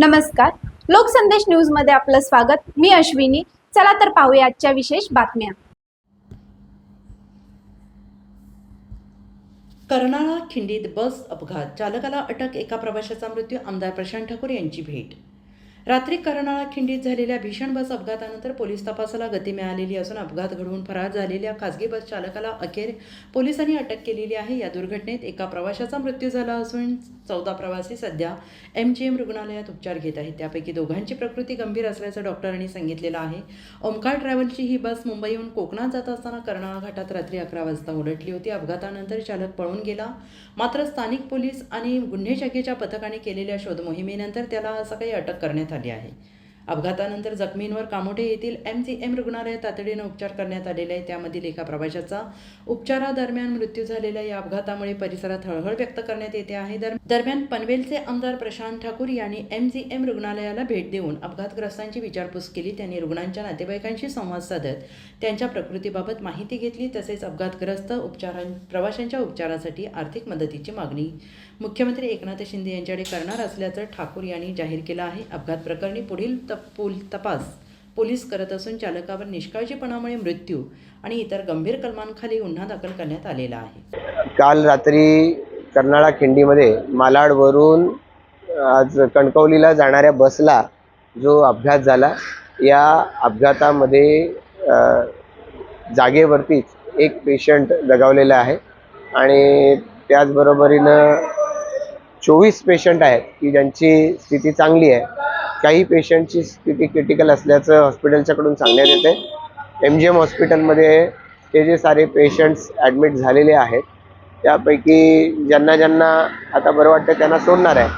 नमस्कार. लोकसंदेश न्यूजमध्ये आपलं स्वागत. मी अश्विनी. चला तर पाहूया आजच्या विशेष बातम्या. कर्नाळा खिंडीत बस अपघात. चालकाला अटक एका प्रवाशाचा मृत्यू. आमदार प्रशांत ठाकूर यांची भेट. रात्री कर्नाळा खिंडीत झालेल्या भीषण बस अपघातानंतर पोलीस तपासाला गती मिळालेली असून अपघात घडवून फरार झालेल्या खासगी बस चालकाला अखेर पोलिसांनी अटक केलेली आहे. या दुर्घटनेत एका प्रवाशाचा मृत्यू झाला असून चौदा प्रवासी सध्या एम जी एम रुग्णालयात उपचार घेत आहेत. त्यापैकी दोघांची प्रकृती गंभीर असल्याचं डॉक्टरांनी सांगितलेलं आहे. ओमकार ट्रॅव्हलची ही बस मुंबईहून कोकणात जात असताना कर्नाळा घाटात रात्री अकरा वाजता उलटली होती. अपघातानंतर चालक पळून गेला. मात्र स्थानिक पोलीस आणि गुन्हे शाखेच्या पथकाने केलेल्या शोधमोहिमेनंतर त्याला त्याला सकाळी अटक करण्यात आली. आहे. अपघातानंतर जखमींवर कामोठे येथील एम सी एम रुग्णालयात तातडीनं उपचार करण्यात आलेले आहे. त्यामधील एका प्रवाशाचा उपचारादरम्यान मृत्यू झालेला या अपघातामुळे परिसरात हळहळ व्यक्त करण्यात येते आहे. दर- दरम्यान पनवेलचे आमदार प्रशांत ठाकूर यांनी एम सी एम रुग्णालयाला भेट देऊन अपघातग्रस्तांची विचारपूस केली. त्यांनी रुग्णांच्या नातेवाईकांशी संवाद साधत त्यांच्या प्रकृतीबाबत माहिती घेतली. तसेच अपघातग्रस्त उपचारां प्रवाशांच्या उपचारासाठी आर्थिक मदतीची मागणी मुख्यमंत्री एकनाथ शिंदे यांच्याकडे करणार असल्याचं ठाकूर यांनी जाहीर केलं आहे. अपघात प्रकरणी पुढील तप पोल तपास. पोलीस करत असून चालकावर निष्काळजीपणामुळे मृत्यू आणि इतर गंभीर कलमांखाली गुन्हा दाखल करण्यात आलेला आहे. काल रात्री कर्नाळा खिंडीमध्ये मालाडवरून आज कणकवलीला जाणाऱ्या बसला जो अपघात झाला या अपघातामध्ये जागेवरतीच एक पेशंट दगावलेला आहे आणि त्याचबरोबरीनं चोवीस पेशंट आहेत की ज्यांची स्थिती चांगली आहे. काही पेशंटची स्थिती क्रिटिकल असल्याचं हॉस्पिटलच्याकडून सांगण्यात येते एम जी एम हॉस्पिटलमध्ये ते जे सारे पेशंट्स ॲडमिट झालेले आहेत त्यापैकी ज्यांना ज्यांना आता बरं वाटतं त्यांना सोडणार आहे.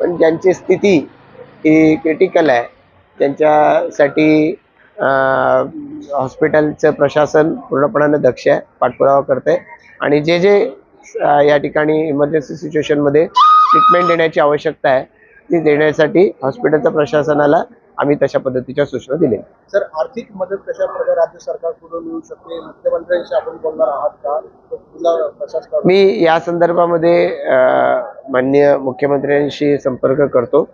पण ज्यांची स्थिती ही क्रिटिकल आहे त्यांच्यासाठी हॉस्पिटलचं प्रशासन पूर्णपणानं दक्ष आहे पाठपुरावा करते आणि जे जे या ठिकाणी इमर्जन्सी सिच्युएशनमध्ये ट्रीटमेंट देण्याची आवश्यकता आहे ती देण्यासाठी हॉस्पिटलच्या प्रशासनाला आम्ही तशा पद्धतीच्या सूचना दिल्या सर आर्थिक मदत कशा प्रकारे राज्य सरकारकडून मिळू शकते? मुख्यमंत्र्यांशी आपण बोलणार आहात का? मी या संदर्भामध्ये माननीय मुख्यमंत्र्यांशी संपर्क करतो.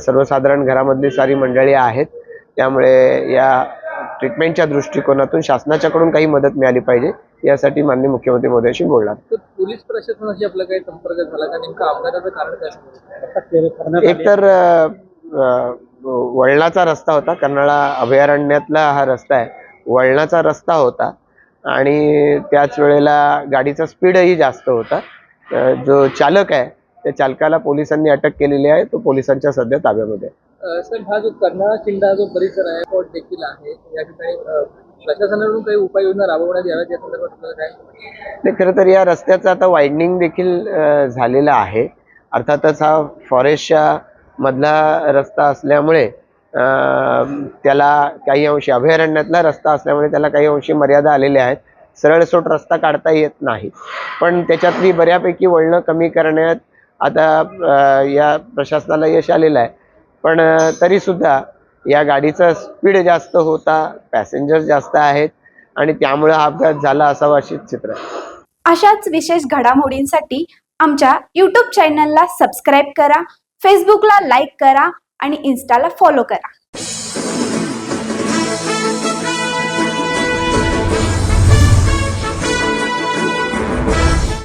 सर्वसाधारण घरामधली सारी मंडळी आहेत. त्यामुळे या ट्रीटमेंटच्या दृष्टिकोनातून शासनाच्याकडून काही मदत मिळाली पाहिजे यासाठी माननीय मुख्यमंत्री मोदयांशी बोलणार. पोलीस प्रशासनाशी आपला काही संपर्क झाला का? नेमका अपघाताचं कारण काय एकतर वळणाचा रस्ता होता. कर्नाळा अभयारण्यातला हा रस्ता आहे. वळणाचा रस्ता होता. आणि त्याच वेळेला गाडीचा स्पीडही जास्त होता. जो चालक आहे त्या चालकाला पोलिसांनी अटक केलेली आहे. तो पोलिसांच्या सध्या ताब्यामध्ये सर हा जो कर्नाळा किल्ला जो परिसर आहे तो देखील आहे. या ठिकाणी प्रशासनाकडून काही उपाययोजना राबवण्यात याव्यात या संदर्भात काय खरं तर या रस्त्याचं आता वाईडनिंग देखील झालेलं आहे. अर्थातच हा फॉरेस्टच्या मधला रस्ता असल्यामुळे त्याला काही अंशी अभयारण्यातला रस्ता असल्यामुळे त्याला काही अंशी मर्यादा आलेल्या आहेत. सरळसोट रस्ता काढता येत नाही. पण त्याच्यातली बऱ्यापैकी वळणं कमी करण्यात आता या प्रशासनाला यश आलेलं आहे. पण तरीसुद्धा या गाडीचा स्पीड जास्त होता पॅसेंजर जास्त आहेत आणि त्यामुळे हा अपघात झाला असावा अशी चित्र अशाच विशेष घडामोडींसाठी आमच्या यूट्यूब चॅनलला सबस्क्राईब करा फेसबुकला लाईक करा आणि इन्स्टाला फॉलो करा.